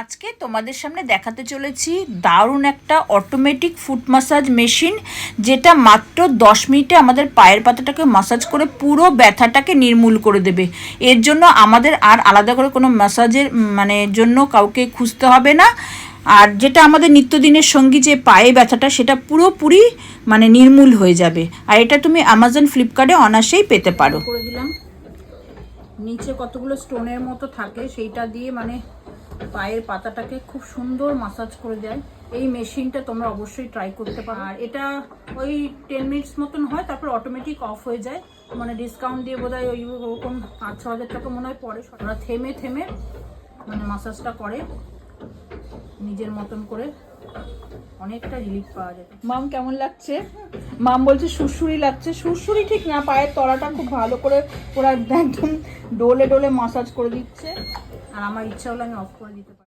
আজকে তোমাদের সামনে দেখাতে চলেছি দারুণ একটা অটোমেটিক ফুট মাসাজ মেশিন যেটা মাত্র দশ মিনিটে আমাদের পায়ের পাতাটাকে মাসাজ করে পুরো ব্যথাটাকে নির্মূল করে দেবে। এর জন্য আমাদের আর আলাদা করে কোনো ম্যাসাজের মানে জন্য কাউকে খুঁজতে হবে না। আর যেটা আমাদের নিত্যদিনের সঙ্গী যে পায়ে ব্যথাটা, সেটা পুরোপুরি মানে নির্মূল হয়ে যাবে। আর এটা তুমি অ্যামাজন ফ্লিপকার্টে অনায়াসেই পেতে পারো। করে দিলাম। নিচে কতগুলো স্টোনের মতো থাকে, সেইটা দিয়ে মানে পায়ের পাতাটাকে খুব সুন্দর মাসাজ করে দেয়। এই মেশিনটা তোমরা অবশ্যই ট্রাই করতে পারো। আর এটা ওই টেন মিনিটস মতন হয়, তারপর অটোমেটিক অফ হয়ে যায়। মানে ডিসকাউন্ট দিয়ে বোধ হয় ওই ওরকম পাঁচ ছ হাজার টাকা মনে হয় পরে ওরা থেমে থেমে মানে মাসাজটা করে নিজের মতন করে। অনেকটা রিলিফ পাওয়া যায়। মাম কেমন লাগছে? মাম বলছে সুরসুরি লাগছে। সুরসুরি ঠিক না, পায়ের তলাটা খুব ভালো করে ওরা একদম ডোলে ডোলে মাসাজ করে দিচ্ছে। আর আমার ইচ্ছা হলো আমি অফ করে দিতে পারি